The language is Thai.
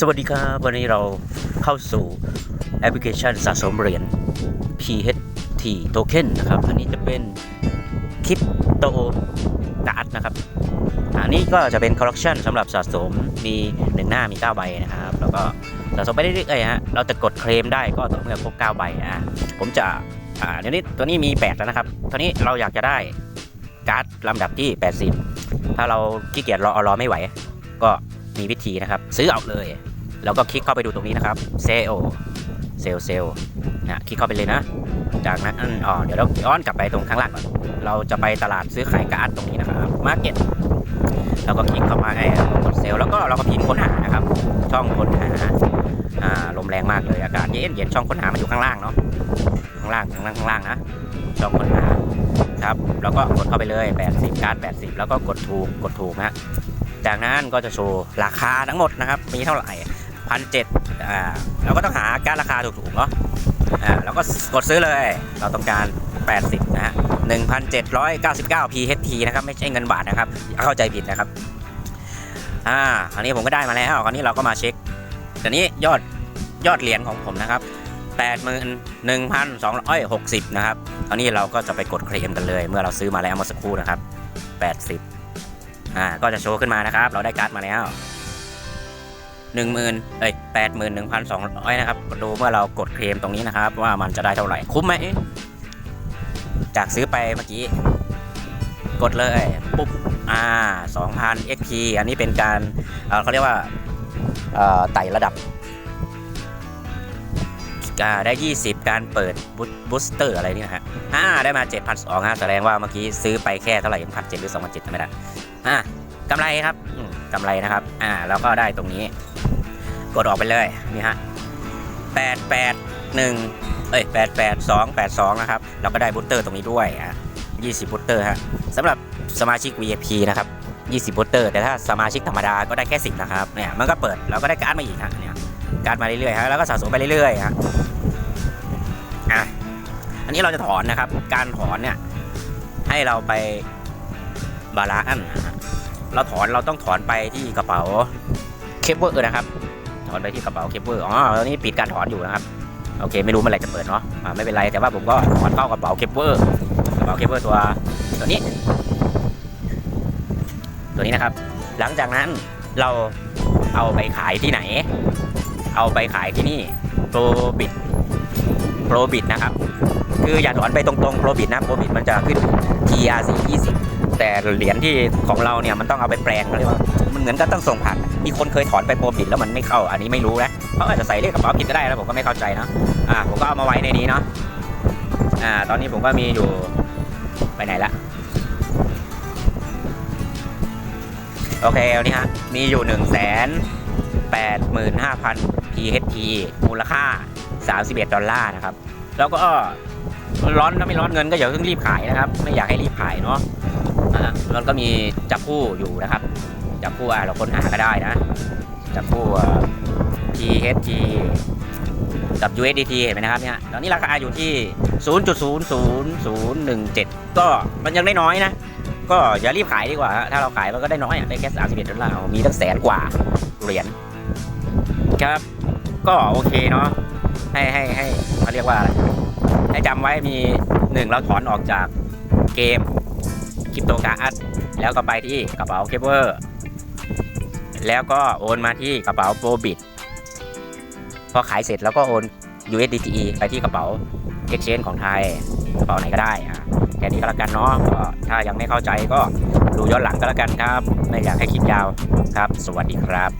สวัสดีครับ วันนี้เราเข้าสู่แอปพลิเคชันสะสมเหรียญ PHT Token นะครับ อันนี้จะเป็นคริปโตการ์ดนะครับ อันนี้ก็จะเป็นคอลเลคชันสำหรับสะสมมี 1 หน้ามี 9 ใบนะครับ แล้วก็สะสมไปเรื่อยๆฮะเราจะกดเคลมได้ก็ต่อเมื่อครบ 9 ใบอะผมจะอ่าเดี๋ยวนี้ตัวนี้มี 8 แล้วนะครับตอนนี้เราอยากจะได้การ์ดลำดับที่ 80 ถ้าเราขี้เกียจรอรอไม่ไหว ก็ มีวิธีนะครับ ซื้อเอาเลย แล้วก็คลิกเข้าไปดูตรงนี้นะครับเซลเซลเซลนะคลิกเข้าไปเลยนะ จากนั้นอ๋อเดี๋ยวเราย้อนกลับไปตรงข้างล่างก่อนเราจะไปตลาดซื้อขายการ์ดตรงนี้นะครับมาร์เก็ตเราก็คลิกเข้ามาไอ้กดเซลแล้วก็เราก็พิมพ์ค้นหานะครับ ช่องค้นหาอ่าลมแรงมากเลยอากาศเย็นเย็นช่องค้นหามันอยู่ข้างล่างเนาะข้างล่างข้างล่างข้างล่างนะช่องค้นหาครับแล้วก็กดเข้าไปเลย 80การ์ด80 แล้วก็กดถูกกดถูกนะ จากนั้นก็จะโชว์ราคาทั้งหมดนะครับ มีเท่าไหร่พันเจ็ดอ่าเราก็ต้องหาการราคาถูกๆเนาะอ่าแล้วก็กดซื้อเลย เราต้องการ 80 นะฮะ 1,799 PHT นะครับ ไม่ใช่เงินบาทนะครับอย่าเข้าใจผิดนะครับ อ่า คราวนี้ผมก็ได้มาแล้ว คราวนี้เราก็มาเช็คแตอนนี้ยอดยอดเหรียญของผมนะครับ81,260 นะครับ คราวนี้เราก็จะไปกดเคลมกันเลย เมื่อเราซื้อมาแล้วเมื่อสักครู่นะครับ 80 อ่าก็จะโชว์ขึ้นมานะครับ เราได้การ์ดมาแล้วหนึ่งหมื่นเอ้ยแปดหมื่นหนึ่งพันสองร้อยนะครับดูเมื่อเรากดเคลมตรงนี้นะครับ ว่ามันจะได้เท่าไหร่คุ้มไหมจากซื้อไปเมื่อกี้ กดเลยปุ๊บอ่าสองพัน XP อันนี้เป็นการเอ่อเขาเรียกว่าไต่ระดับ ได้ 20 การเปิดบูสเตอร์อะไรเนี่ยฮะอ่าได้มา 7,200ฮะแสดงว่าเมื่อกี้ซื้อไปแค่เท่าไหร่พันเจ็ดหรือ2 7 0 0ไม่ได้อ่ากำไรครับกำไรนะครับ อ่าแล้วก็ได้ตรงนี้ กดออกไปเลยนี่ฮะ881เอ้ย88282นะครับเราก็ได้บูสเตอร์ตรงนี้ด้วยอะ20บูสเตอร์ฮะสำหรับสมาชิก VIP นะครับ20บูสเตอร์แต่ถ้าสมาชิกธรรมดาก็ได้แค่10นะครับเนี่ยมันก็เปิดเราก็ได้การ์ดมาอีกฮะเนี่ย การ์ดมาเรื่อยๆฮะแล้วก็สะสมไปเรื่อยๆฮะอะอันนี้เราจะถอนนะครับ การถอนเนี่ยให้เราไปบาลานซ์นเราถอนเราต้องถอนไปที่กระเป๋าเคปเวอร์นะครับ ถอนไปที่กระเป๋าเคปเวอร์อ๋อตอนนี้ปิดการถอนอยู่นะครับโอเค ไม่รู้เมื่อไหร่จะเปิดเนาะไม่เป็นไรแต่ว่าผมก็ถอนเข้ากระเป๋าเคปเวอร์กระเป๋าเคปเวอร์ตัวตัวนี้ ตัวนี้นะครับ หลังจากนั้นเราเอาไปขายที่ไหน เอาไปขายที่นี่โปรบิดโปรบิดนะครับ คืออย่าถอนไปตรงๆโปรบิดนะโปรบิดมันจะขึ้น TRC 20 แต่เหรียญที่ของเราเนี่ยมันต้องเอาไปแปลงเขาเรียกว่ามันเหมือนกับต้องส่งผ่านมีคนเคยถอนไปโปรบิดแล้วมันไม่เข้าอันนี้ไม่รู้นะเขาอาจจะใส่เลขกระเป๋าผิดก็ได้แล้วผมก็ไม่เข้าใจเนาะอ่าผมก็เอามาไว้ในนี้เนาะอ่าตอนนี้ผมก็มีอยู่ไปไหนละโอเคเอานี่ฮะมีอยู่1 8 5 0 0 0 PHT มูลค่า 31 ดอลลาร์นะครับ แล้วก็ร้อนถ้าไม่ร้อนเงินก็อย่าเพิ่งรีบขายนะครับ ไม่อยากให้รีบขายเนาะแล้วก็มีจับคู่อยู่นะครับ จับคู่อะเราค้นหาก็ได้นะ จับคู่อะ THT กับ USDT เห็นไหมนะครับเนี่ยตอนนี้ราคาอยู่ที่ 0.00017 ก็มันยังได้น้อยนะ ก็อย่ารีบขายดีกว่า ถ้าเราขายมันก็ได้น้อยอะได้แค่ 31 ดอลลาร์ มีตั้งแสนกว่าเหรียญ ครับ ก็โอเคเนาะให้ให้ให้เขาเรียกว่าอะไรให้จำไว้มีหนึ่งเราถอนออกจากเกมคริปโตการ์ดแล้วก็ไปที่กระเป๋าเคเบิลแล้วก็โอนมาที่กระเป๋าโปรบิดพอขายเสร็จแล้วก็โอน USDT ไปที่กระเป๋า Exchange ของไทยกระเป๋าไหนก็ได้อะแค่นี้ก็แล้วกันเนาะก็ถ้ายังไม่เข้าใจก็ดูย้อนหลังก็แล้วกันครับ ไม่อยากให้คลิปยาวครับ สวัสดีครับ